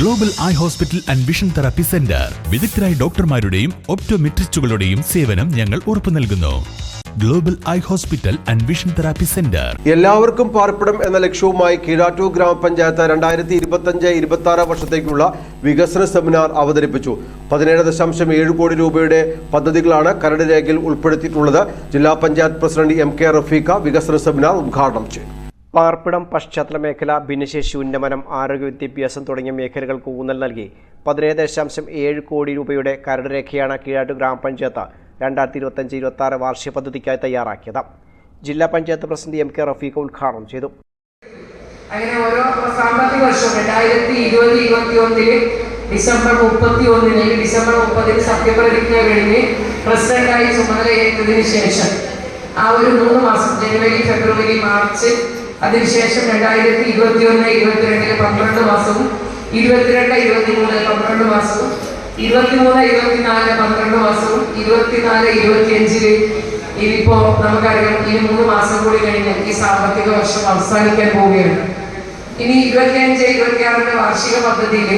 Global eye hospital and vision therapy centre വിദഗ്ധരായ ഡോക്ടർമാരുടെയും ഒപ്റ്റോമെട്രിസ്റ്റുകളുടെയും സേവനം ഞങ്ങൾ ഉറപ്പു നൽകുന്നു. Global eye hospital and vision therapy centre എല്ലാവർക്കും പാർപ്പിടം എന്ന ലക്ഷ്യവുമായി കീഴാറ്റൂർ ഗ്രാമപഞ്ചായത്ത് രണ്ടായിരത്തി ഇരുപത്തഞ്ച് ഇരുപത്തി ആറ് വർഷത്തേക്കുള്ള വികസന സെമിനാർ അവതരിപ്പിച്ചു. പതിനേഴ് ദശാംശം ഏഴ് കോടി രൂപയുടെ പദ്ധതികളാണ് കരട് രേഖയിൽ ഉൾപ്പെടുത്തിയിട്ടുള്ളത്. ജില്ലാ panchayat president M K Rafeekha വികസന സെമിനാർ ഉദ്ഘാടനം ചെയ്തു. പാർപ്പിടം പശ്ചാത്തല മേഖല ഭിന്നശേഷി ഉന്നമനം ആരോഗ്യ വിദ്യാഭ്യാസം തുടങ്ങിയ മേഖലകൾക്ക് ഊന്നൽ നൽകി. പതിനേഴ് ദശാംശം ഏഴ് കോടി രൂപയുടെ കരട് രേഖയാണ് കീഴാട്ട് ഗ്രാമപഞ്ചായത്ത് രണ്ടായിരത്തി ഇരുപത്തഞ്ച് ഇരുപത്തി ആറ് വാർഷിക പദ്ധതിക്കായി തയ്യാറാക്കിയത്. ജില്ലാ panchayat president M K Rafeekha ഉദ്ഘാടനം ചെയ്തു. അങ്ങനെ ഓരോ സാമ്പത്തിക വർഷവും രണ്ടായിരത്തി ഇരുപത് ഇരുപത്തി ഒന്നിൽ ഡിസംബർ മുപ്പത്തി ഒന്നിന് ഡിസംബർ മുപ്പതിന് സത്യപ്രതിജ്ഞ കഴിഞ്ഞ് പ്രസിഡന്റായി ചുമതലയേറ്റതിന് ശേഷം ആ ഒരു മൂന്ന് മാസം ജനുവരി ഫെബ്രുവരി മാർച്ച് അതിനുശേഷം രണ്ടായിരത്തി ഇരുപത്തി ഒന്ന് ഇരുപത്തിരണ്ടിൽ പന്ത്രണ്ട് മാസവും ഇരുപത്തിരണ്ട് ഇരുപത്തിമൂന്ന് പന്ത്രണ്ട് മാസവും ഇരുപത്തിമൂന്ന് ഇരുപത്തിനാല് പന്ത്രണ്ട് മാസവും ഇരുപത്തിനാല് ഇരുപത്തിയഞ്ചിൽ ഇനിയിപ്പോ നമുക്കറിയാം ഇനി മൂന്ന് മാസം കൂടി കഴിഞ്ഞ് ഈ സാമ്പത്തിക വർഷം അവസാനിക്കാൻ പോവുകയാണ്. ഇനി ഇരുപത്തിയഞ്ച് ഇരുപത്തിയാറിന്റെ വാർഷിക പദ്ധതിയിൽ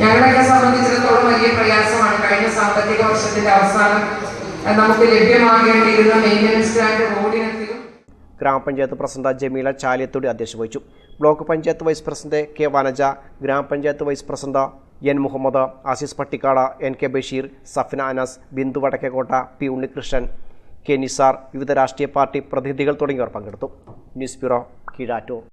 ഞങ്ങളെയൊക്കെ സംബന്ധിച്ചിടത്തോളം വലിയ പ്രയാസമാണ്. കഴിഞ്ഞ സാമ്പത്തിക വർഷത്തിന്റെ അവസാനം നമുക്ക് ലഭ്യമാകേണ്ടിയിരുന്ന മെയിന്റനൻസ് ഗ്രാൻഡ് ഗ്രാമപഞ്ചായത്ത് പ്രസിഡന്റ് ജമീല ചാലിയത്തോടി അധ്യക്ഷ വഹിച്ചു. Block panchayat vice president K Vanaja ഗ്രാമപഞ്ചായത്ത് vice president N Muhammad Aziz Pattikkad N K Basheer Safna Anas Bindu Vadakkekotta P Unnikrishnan K Nisar വിവിധ രാഷ്ട്രീയ പാർട്ടി പ്രതിനിധികൾ തുടങ്ങിയവർ പങ്കെടുത്തു. News bureau Keezhattoor.